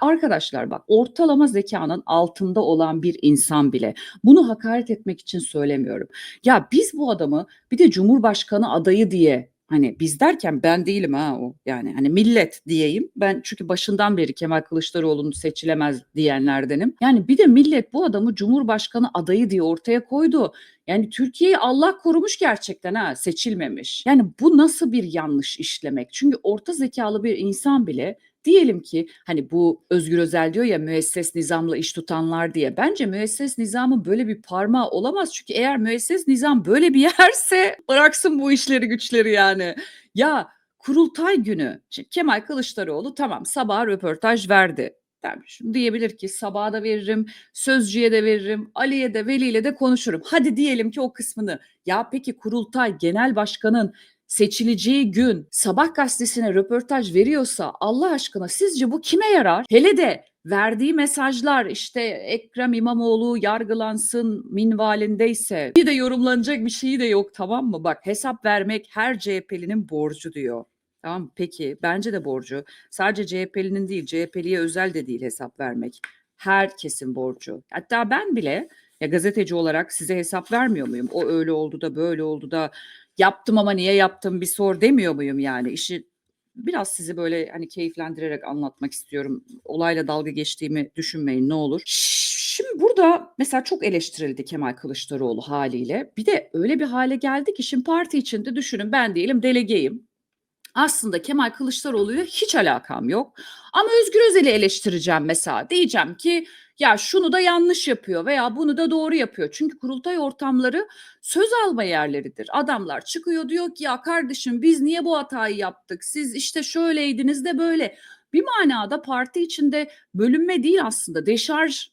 Arkadaşlar bak ortalama zekanın altında olan bir insan bile bunu hakaret etmek için söylemiyorum. Ya biz bu adamı bir de Cumhurbaşkanı adayı diye Hani biz derken ben değilim ha o yani hani millet diyeyim. Ben çünkü başından beri Kemal Kılıçdaroğlu'nu seçilemez diyenlerdenim. Yani bir de millet bu adamı Cumhurbaşkanı adayı diye ortaya koydu. Yani Türkiye'yi Allah korumuş gerçekten ha seçilmemiş. Yani bu nasıl bir yanlış işlemek? Çünkü orta zekalı bir insan bile Diyelim ki hani bu Özgür Özel diyor ya müesses nizamla iş tutanlar diye. Bence müesses nizamın böyle bir parmağı olamaz. Çünkü eğer müesses nizam böyle bir yerse bıraksın bu işleri güçleri yani. Ya kurultay günü şimdi Kemal Kılıçdaroğlu tamam sabah röportaj verdi. Şunu diyebilir ki sabaha da veririm, Sözcü'ye de veririm, Ali'ye de Veli'yle de konuşurum. Hadi diyelim ki o kısmını. Ya peki kurultay genel başkanın seçileceği gün Sabah gazetesine röportaj veriyorsa Allah aşkına sizce bu kime yarar? Hele de verdiği mesajlar işte Ekrem İmamoğlu yargılansın minvalindeyse bir de yorumlanacak bir şeyi de yok tamam mı? Bak hesap vermek her CHP'linin borcu diyor. Tamam peki bence de borcu. Sadece CHP'linin değil CHP'liye özel de değil hesap vermek. Herkesin borcu. Hatta ben bile ya gazeteci olarak size hesap vermiyor muyum? O öyle oldu da böyle oldu da yaptım ama niye yaptım bir sor demiyor muyum yani? İşi biraz sizi böyle hani keyiflendirerek anlatmak istiyorum. Olayla dalga geçtiğimi düşünmeyin ne olur. Şimdi burada mesela çok eleştirildi Kemal Kılıçdaroğlu haliyle. Bir de öyle bir hale geldi ki şimdi parti içinde düşünün ben diyelim delegeyim. Aslında Kemal Kılıçdaroğlu'yla hiç alakam yok. Ama Özgür Özel'i eleştireceğim mesela. Diyeceğim ki ya şunu da yanlış yapıyor veya bunu da doğru yapıyor. Çünkü kurultay ortamları söz alma yerleridir. Adamlar çıkıyor diyor ki ya kardeşim biz niye bu hatayı yaptık? Siz işte şöyleydiniz de böyle. Bir manada parti içinde bölünme değil aslında deşarj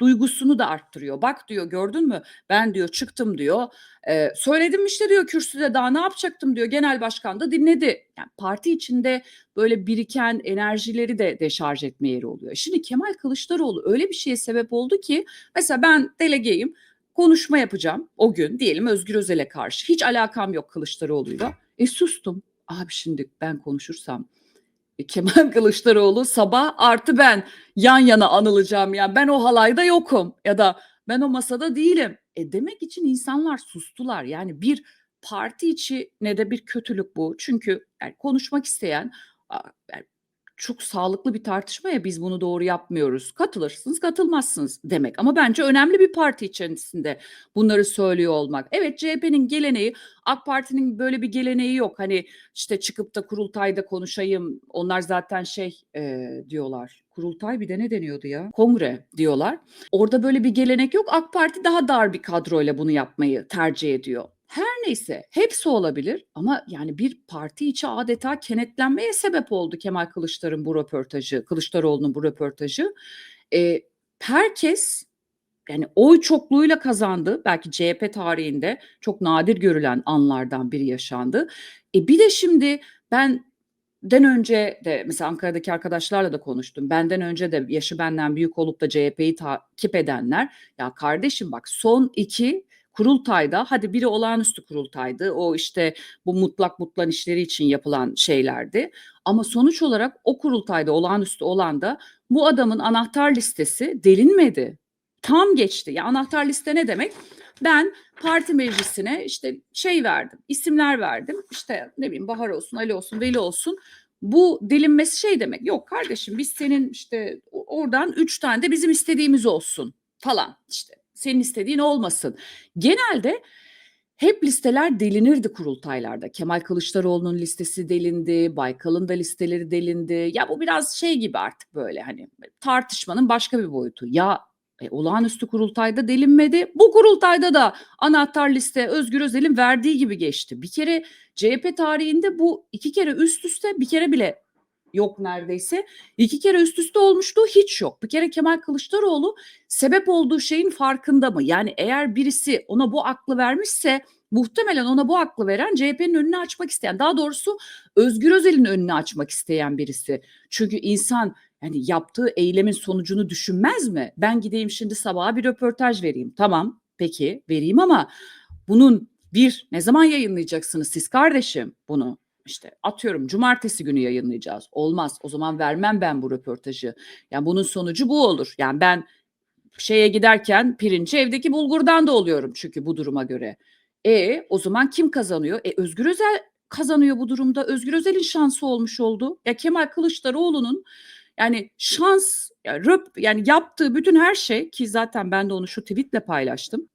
duygusunu da arttırıyor. Bak diyor gördün mü ben diyor çıktım diyor. E, söyledim işte diyor kürsüde daha ne yapacaktım diyor. Genel başkan da dinledi. Yani parti içinde böyle biriken enerjileri de deşarj etme yeri oluyor. Şimdi Kemal Kılıçdaroğlu öyle bir şeye sebep oldu ki mesela ben delegeyim konuşma yapacağım o gün diyelim Özgür Özel'e karşı. Hiç alakam yok Kılıçdaroğlu'yla. E sustum. Abi şimdi ben konuşursam Kemal Kılıçdaroğlu sabah artı ben yan yana anılacağım. Yani ben o halayda yokum ya da ben o masada değilim. E demek için insanlar sustular. Yani bir parti içi ne de bir kötülük bu. Çünkü yani konuşmak isteyen yani çok sağlıklı bir tartışma ya biz bunu doğru yapmıyoruz. Katılırsınız, katılmazsınız demek. Ama bence önemli bir parti içerisinde bunları söylüyor olmak. Evet CHP'nin geleneği, AK Parti'nin böyle bir geleneği yok. Hani işte çıkıp da kurultayda konuşayım. Onlar zaten şey e, diyorlar. Kurultay bir de ne deniyordu ya? Kongre diyorlar. Orada böyle bir gelenek yok. AK Parti daha dar bir kadroyla bunu yapmayı tercih ediyor. Her neyse hepsi olabilir ama yani bir parti içi adeta kenetlenmeye sebep oldu Kemal Kılıçdaroğlu'nun bu röportajı, Kılıçdaroğlu'nun bu röportajı. Ee, herkes yani oy çokluğuyla kazandı. Belki CHP tarihinde çok nadir görülen anlardan biri yaşandı. E bir de şimdi ben den önce de mesela Ankara'daki arkadaşlarla da konuştum. Benden önce de yaşı benden büyük olup da CHP'yi takip edenler ya kardeşim bak son iki kurultayda hadi biri olağanüstü kurultaydı. O işte bu mutlak mutlan işleri için yapılan şeylerdi. Ama sonuç olarak o kurultayda olağanüstü olan da bu adamın anahtar listesi delinmedi. Tam geçti. Ya anahtar liste ne demek? Ben parti meclisine işte şey verdim, isimler verdim. İşte ne bileyim Bahar olsun, Ali olsun, Veli olsun. Bu delinmesi şey demek. Yok kardeşim biz senin işte oradan üç tane de bizim istediğimiz olsun falan işte senin istediğin olmasın. Genelde hep listeler delinirdi kurultaylarda. Kemal Kılıçdaroğlu'nun listesi delindi, Baykal'ın da listeleri delindi. Ya bu biraz şey gibi artık böyle hani tartışmanın başka bir boyutu. Ya e, olağanüstü kurultayda delinmedi. Bu kurultayda da anahtar liste Özgür Özel'in verdiği gibi geçti. Bir kere CHP tarihinde bu iki kere üst üste bir kere bile yok neredeyse. İki kere üst üste olmuştu hiç yok. Bir kere Kemal Kılıçdaroğlu sebep olduğu şeyin farkında mı? Yani eğer birisi ona bu aklı vermişse muhtemelen ona bu aklı veren CHP'nin önünü açmak isteyen daha doğrusu Özgür Özel'in önünü açmak isteyen birisi. Çünkü insan yani yaptığı eylemin sonucunu düşünmez mi? Ben gideyim şimdi sabaha bir röportaj vereyim. Tamam peki vereyim ama bunun bir ne zaman yayınlayacaksınız siz kardeşim bunu? İşte atıyorum cumartesi günü yayınlayacağız. Olmaz. O zaman vermem ben bu röportajı. Yani bunun sonucu bu olur. Yani ben şeye giderken pirinci evdeki bulgurdan da oluyorum çünkü bu duruma göre. E o zaman kim kazanıyor? E Özgür Özel kazanıyor bu durumda. Özgür Özel'in şansı olmuş oldu. Ya Kemal Kılıçdaroğlu'nun yani şans yani, röp, yani yaptığı bütün her şey ki zaten ben de onu şu tweetle paylaştım.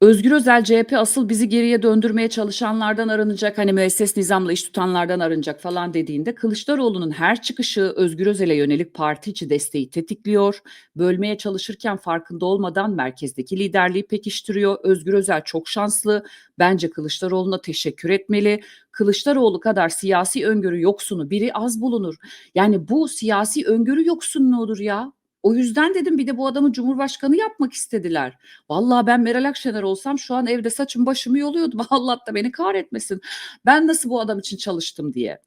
Özgür Özel CHP asıl bizi geriye döndürmeye çalışanlardan arınacak hani müesses nizamla iş tutanlardan arınacak falan dediğinde Kılıçdaroğlu'nun her çıkışı Özgür Özel'e yönelik parti içi desteği tetikliyor. Bölmeye çalışırken farkında olmadan merkezdeki liderliği pekiştiriyor. Özgür Özel çok şanslı. Bence Kılıçdaroğlu'na teşekkür etmeli. Kılıçdaroğlu kadar siyasi öngörü yoksunu biri az bulunur. Yani bu siyasi öngörü yoksunluğu olur ya. O yüzden dedim bir de bu adamı cumhurbaşkanı yapmak istediler. Vallahi ben Meral Akşener olsam şu an evde saçım başımı yoluyordum. Allah da beni kahretmesin. Ben nasıl bu adam için çalıştım diye.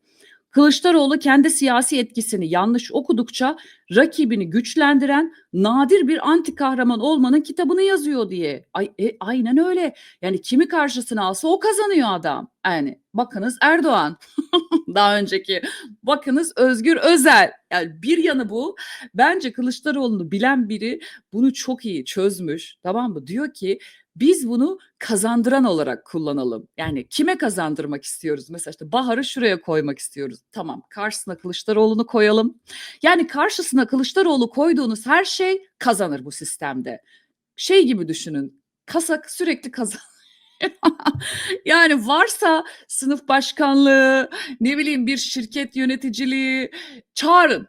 Kılıçdaroğlu kendi siyasi etkisini yanlış okudukça rakibini güçlendiren nadir bir anti kahraman olmanın kitabını yazıyor diye. Ay, e, aynen öyle. Yani kimi karşısına alsa o kazanıyor adam. Yani bakınız Erdoğan. Daha önceki bakınız Özgür Özel. Yani bir yanı bu. Bence Kılıçdaroğlu'nu bilen biri bunu çok iyi çözmüş. Tamam mı? Diyor ki biz bunu kazandıran olarak kullanalım. Yani kime kazandırmak istiyoruz? Mesela işte Bahar'ı şuraya koymak istiyoruz. Tamam karşısına Kılıçdaroğlu'nu koyalım. Yani karşısına Kılıçdaroğlu koyduğunuz her şey kazanır bu sistemde. Şey gibi düşünün. Kasa sürekli kazan. yani varsa sınıf başkanlığı, ne bileyim bir şirket yöneticiliği çağırın.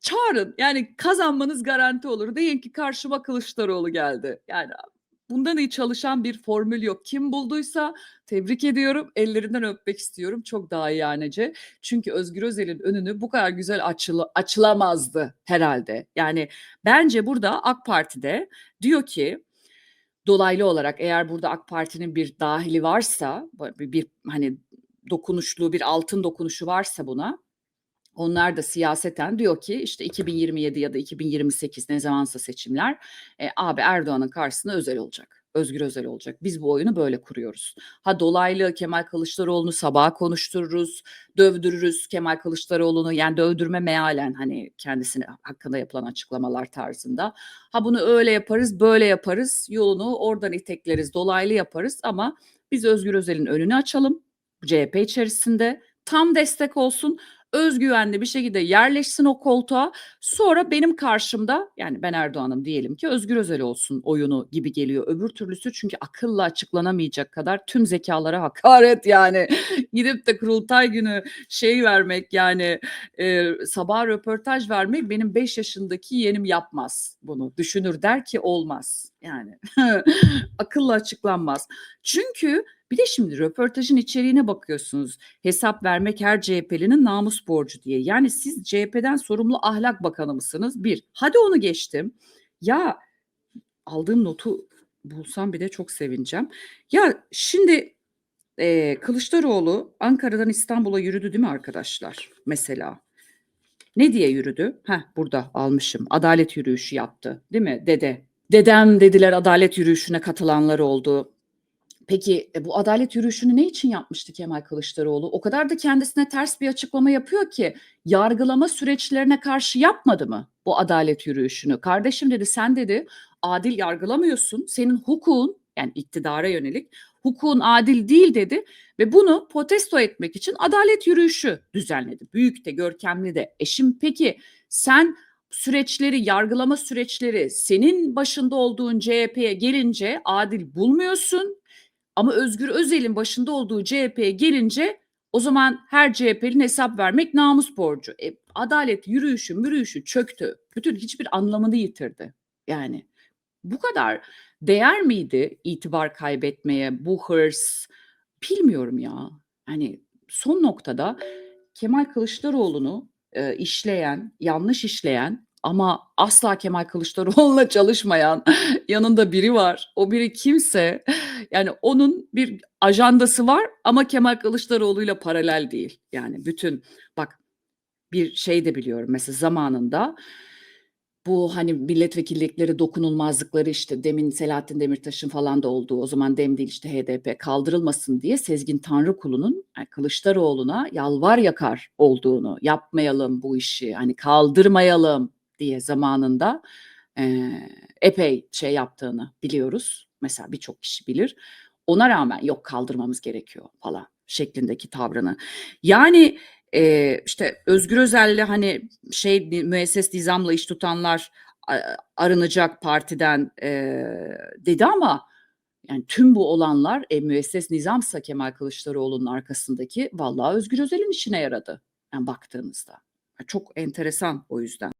Çağırın. Yani kazanmanız garanti olur. Deyin ki karşıma Kılıçdaroğlu geldi. Yani bundan iyi çalışan bir formül yok. Kim bulduysa tebrik ediyorum. Ellerinden öpmek istiyorum. Çok daha ihanece. Çünkü Özgür Özel'in önünü bu kadar güzel açıla, açılamazdı herhalde. Yani bence burada AK Parti'de diyor ki dolaylı olarak eğer burada AK Parti'nin bir dahili varsa bir, bir hani dokunuşlu bir altın dokunuşu varsa buna onlar da siyaseten diyor ki işte 2027 ya da 2028 ne zamansa seçimler e, abi Erdoğan'ın karşısında özel olacak. Özgür Özel olacak. Biz bu oyunu böyle kuruyoruz. Ha dolaylı Kemal Kılıçdaroğlu'nu sabaha konuştururuz, dövdürürüz Kemal Kılıçdaroğlu'nu yani dövdürme mealen hani kendisine hakkında yapılan açıklamalar tarzında. Ha bunu öyle yaparız, böyle yaparız, yolunu oradan itekleriz, dolaylı yaparız ama biz Özgür Özel'in önünü açalım. CHP içerisinde tam destek olsun özgüvenli bir şekilde yerleşsin o koltuğa. Sonra benim karşımda yani ben Erdoğan'ım diyelim ki Özgür Özel olsun oyunu gibi geliyor. Öbür türlüsü çünkü akılla açıklanamayacak kadar tüm zekalara hakaret yani. Gidip de kurultay günü şey vermek yani e, sabah röportaj vermek benim 5 yaşındaki yeğenim yapmaz bunu. Düşünür der ki olmaz yani akılla açıklanmaz. Çünkü bir de şimdi röportajın içeriğine bakıyorsunuz. Hesap vermek her CHP'linin namus borcu diye. Yani siz CHP'den sorumlu ahlak bakanı mısınız? Bir. Hadi onu geçtim. Ya aldığım notu bulsam bir de çok sevineceğim. Ya şimdi e, Kılıçdaroğlu Ankara'dan İstanbul'a yürüdü değil mi arkadaşlar? Mesela. Ne diye yürüdü? Heh burada almışım. Adalet yürüyüşü yaptı değil mi? Dede. Dedem dediler adalet yürüyüşüne katılanlar oldu. Peki e, bu adalet yürüyüşünü ne için yapmıştı Kemal Kılıçdaroğlu? O kadar da kendisine ters bir açıklama yapıyor ki yargılama süreçlerine karşı yapmadı mı bu adalet yürüyüşünü? Kardeşim dedi sen dedi adil yargılamıyorsun. Senin hukukun yani iktidara yönelik hukukun adil değil dedi ve bunu protesto etmek için adalet yürüyüşü düzenledi. Büyük de görkemli de. E şimdi peki sen süreçleri, yargılama süreçleri senin başında olduğun CHP'ye gelince adil bulmuyorsun ama Özgür Özel'in başında olduğu CHP'ye gelince o zaman her CHP'nin hesap vermek namus borcu. E, adalet yürüyüşü, mürüyüşü çöktü. Bütün hiçbir anlamını yitirdi. Yani bu kadar değer miydi itibar kaybetmeye, bu hırs? Bilmiyorum ya. Hani son noktada Kemal Kılıçdaroğlu'nu e, işleyen, yanlış işleyen ama asla Kemal Kılıçdaroğlu'na çalışmayan yanında biri var. O biri kimse yani onun bir ajandası var ama Kemal Kılıçdaroğlu'yla paralel değil. Yani bütün bak bir şey de biliyorum mesela zamanında bu, hani, milletvekillikleri dokunulmazlıkları, işte, demin Selahattin Demirtaş'ın falan da olduğu, o zaman DEM değil, işte, HDP kaldırılmasın diye Sezgin Tanrıkulu'nun, eee, Kılıçdaroğlu'na yalvar yakar olduğunu, yapmayalım bu işi, hani, kaldırmayalım diye zamanında, eee, epey şey yaptığını biliyoruz. Mesela birçok kişi bilir. Ona rağmen yok kaldırmamız gerekiyor falan şeklindeki tavrını. Yani, eee, işte, Özgür Özel'le, hani, şey, müesses nizamla iş tutanlar arınacak partiden, eee, dedi ama yani tüm bu olanlar, e, müesses nizamsa Kemal Kılıçdaroğlu'nun arkasındaki vallahi Özgür Özel'in işine yaradı, yani baktığınızda. Çok enteresan o yüzden.